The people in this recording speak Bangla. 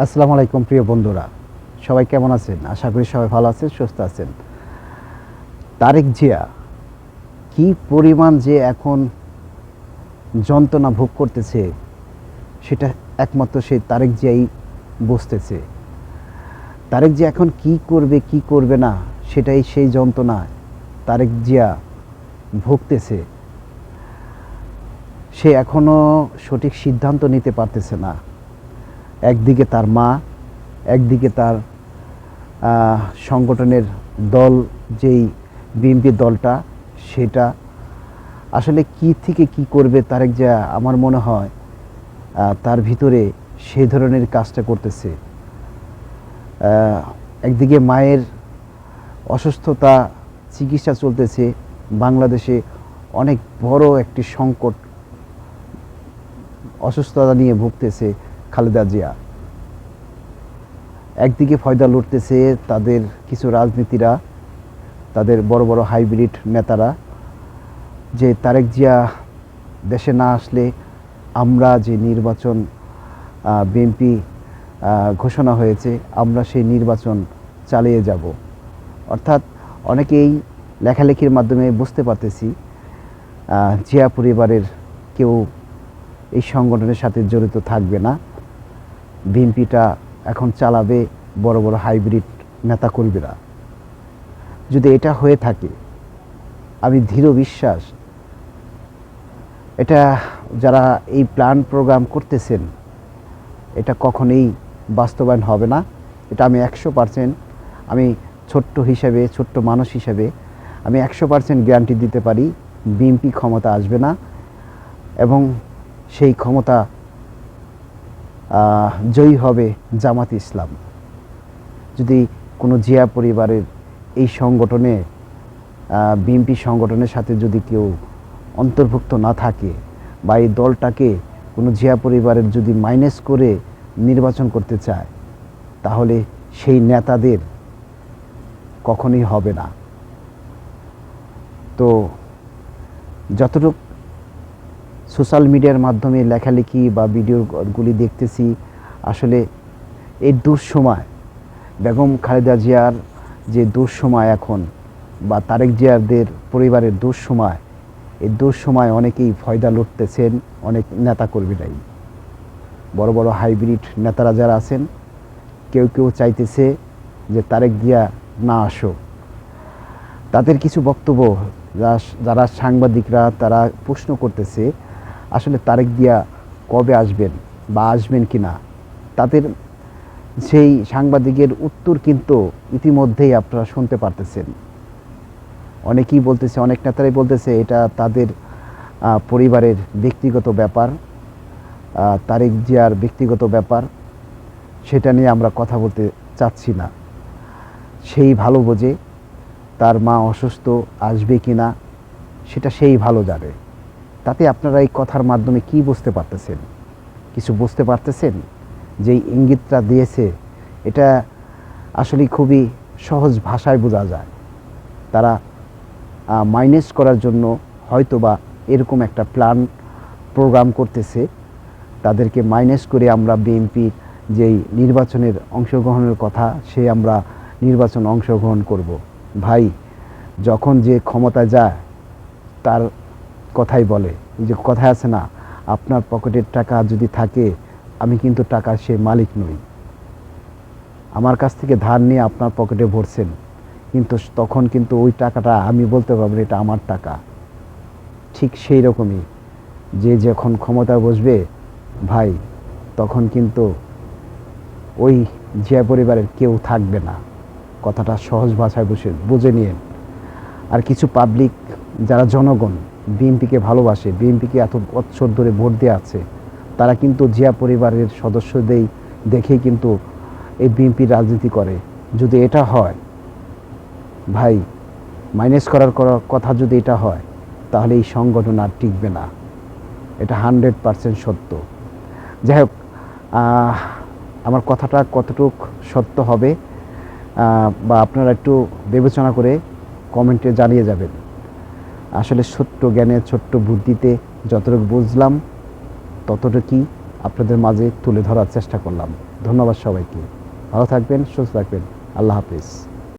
আসসালামু আলাইকুম, প্রিয় বন্ধুরা। সবাই কেমন আছেন? আশা করি সবাই ভালো আছেন, সুস্থ আছেন। তারেক জিয়া, কি পরিমাণ যে এখন যন্ত্রণা ভোগ করতেছে, সেটা একমাত্র সেই তারেক জিয়াই বসতেছে তারেক জিয়া এখন কি করবে কি করবে না, সেটাই সেই যন্ত্রণা তারেক জিয়া ভুগতেছে। সে এখনও সঠিক সিদ্ধান্ত নিতে পারতেছে না। একদিকে তার মা, একদিকে তার সংগঠনের দল, যেই বিএনপি দলটা, সেটা আসলে কি থেকে কি করবে তারেক যা আমার মনে হয় তার ভিতরে সেই ধরনের কাজটা করতেছে। একদিকে মায়ের অসুস্থতা, চিকিৎসা চলতেছে, বাংলাদেশে অনেক বড় একটি সংকট, অসুস্থতা নিয়ে ভুগতেছে। খালেদা জিয়া। একদিকে ফয়দা লুটতেছে তাদের কিছু রাজনীতিরা, তাদের বড় বড় হাইব্রিড নেতারা, যে তারেক জিয়া দেশে না আসলে আমরা যে নির্বাচন বিএনপি ঘোষণা হয়েছে, আমরা সেই নির্বাচন চালিয়ে যাব। অর্থাৎ অনেকেই লেখালেখির মাধ্যমে বুঝতে পারতেছি জিয়া পরিবারের কেউ এই সংগঠনের সাথে জড়িত থাকবে না। বিএনপিটা এখন চালাবে বড় বড় হাইব্রিড নেতা নেতাকর্মীরা। যদি এটা হয়ে থাকে, আমি দৃঢ় বিশ্বাস, এটা যারা এই প্ল্যান প্রোগ্রাম করতেছেন, এটা কখনোই বাস্তবায়ন হবে না। এটা আমি একশো পারসেন্ট, আমি ছোট্ট হিসেবে, ছোট্ট মানুষ হিসেবে, আমি একশো পারসেন্ট গ্যারান্টি দিতে পারি, বিএনপি ক্ষমতা আসবে না এবং সেই ক্ষমতা জয়ী হবে জামাত ইসলাম। যদি কোনো জিয়া পরিবারের এই সংগঠনে বিএনপি সংগঠনের সাথে যদি কেউ অন্তর্ভুক্ত না থাকে বা এই দলটাকে কোনো জিয়া পরিবারের যদি মাইনাস করে নির্বাচন করতে চায়, তাহলে সেই নেতাদের কখনোই হবে না। তো যতটুকু সোশ্যাল মিডিয়ার মাধ্যমে লেখালেখি বা ভিডিওগুলি দেখতেছি। আসলে এই দুঃসময় বেগম খালেদা জিয়ার যে দুঃসময় এখন বা তারেক জিয়ারদের পরিবারের দুঃসময়, এই দুঃসময় অনেকেই ফয়দা লুটতেছেন, অনেক নেতাকর্মীরাই। বড় বড় হাইব্রিড নেতারা যারা আছেন, কেউ কেউ চাইতেছে যে তারেক জিয়া না আসো তাদের কিছু বক্তব্য যারা সাংবাদিকরা তারা প্রশ্ন করতেছে আসলে তারেক দিয়া কবে আসবেন বা আসবেন কি না তাদের সেই সাংবাদিকের উত্তর কিন্তু ইতিমধ্যেই আপনারা শুনতে পারতেছেন। অনেকেই বলতেছে, অনেক নেতারাই বলতেছে, এটা তাদের পরিবারের ব্যক্তিগত ব্যাপার তারেক জিয়ার ব্যক্তিগত ব্যাপার, সেটা নিয়ে আমরা কথা বলতে চাচ্ছি না। সেই ভালো বোঝে, তার মা অসুস্থ, আসবে কি না সেটা সেই ভালো জানে। তাতে আপনারা এই কথার মাধ্যমে কি বুঝতে পারতেছেন? কিছু বুঝতে পারতেছেন? যেই ইঙ্গিতটা দিয়েছে, এটা আসলে খুবই সহজ ভাষায় বোঝা যায়। তারা মাইনাস করার জন্য হয়তো বা এরকম একটা প্ল্যান প্রোগ্রাম করতেছে। তাদেরকে মাইনাস করে আমরা বিএনপির যেই নির্বাচনের অংশগ্রহণের কথা, সে আমরা নির্বাচন অংশগ্রহণ করব। ভাই, যখন যে ক্ষমতা যায়, তার কথাই বলে যে কথা আছে না, আপনার পকেটের টাকা যদি থাকে, আমি কিন্তু টাকার সে মালিক নই। আমার কাছ থেকে ধার নিয়ে আপনার পকেটে ভরছেন, কিন্তু তখন কিন্তু ওই টাকাটা আমি বলতে পারব এটা আমার টাকা। ঠিক সেই রকমই, যে যখন ক্ষমতা বসবে, ভাই, তখন কিন্তু ওই জিয়া পরিবারের কেউ থাকবে না। কথাটা সহজ ভাষায় বসে বুঝে নিয়েন। আর কিছু পাবলিক যারা জনগণ বিএনপিকে ভালোবাসে, বিএনপিকে এত বছর ধরে ভোট দিয়ে আছে, তারা কিন্তু জিয়া পরিবারের সদস্যদের দেখেই কিন্তু এই বিএনপির রাজনীতি করে। যদি এটা হয়, ভাই মাইনাস করার করা- কথা যদি এটা হয়, তাহলে এই সংগঠন আর টিকবে না। এটা হান্ড্রেড পারসেন্ট সত্য। যাই হোক আমার কথাটা কতটুক সত্য হবে বা আপনারা একটু বিবেচনা করে কমেন্টে জানিয়ে যাবেন। আসলে ছোট্ট জ্ঞানে ছোট্ট বুদ্ধিতে যতটুকু বুঝলাম, ততটুকুই আপনাদের মাঝে তুলে ধরার চেষ্টা করলাম। ধন্যবাদ সবাইকে। ভালো থাকবেন, সুস্থ থাকবেন। আল্লাহ হাফিজ।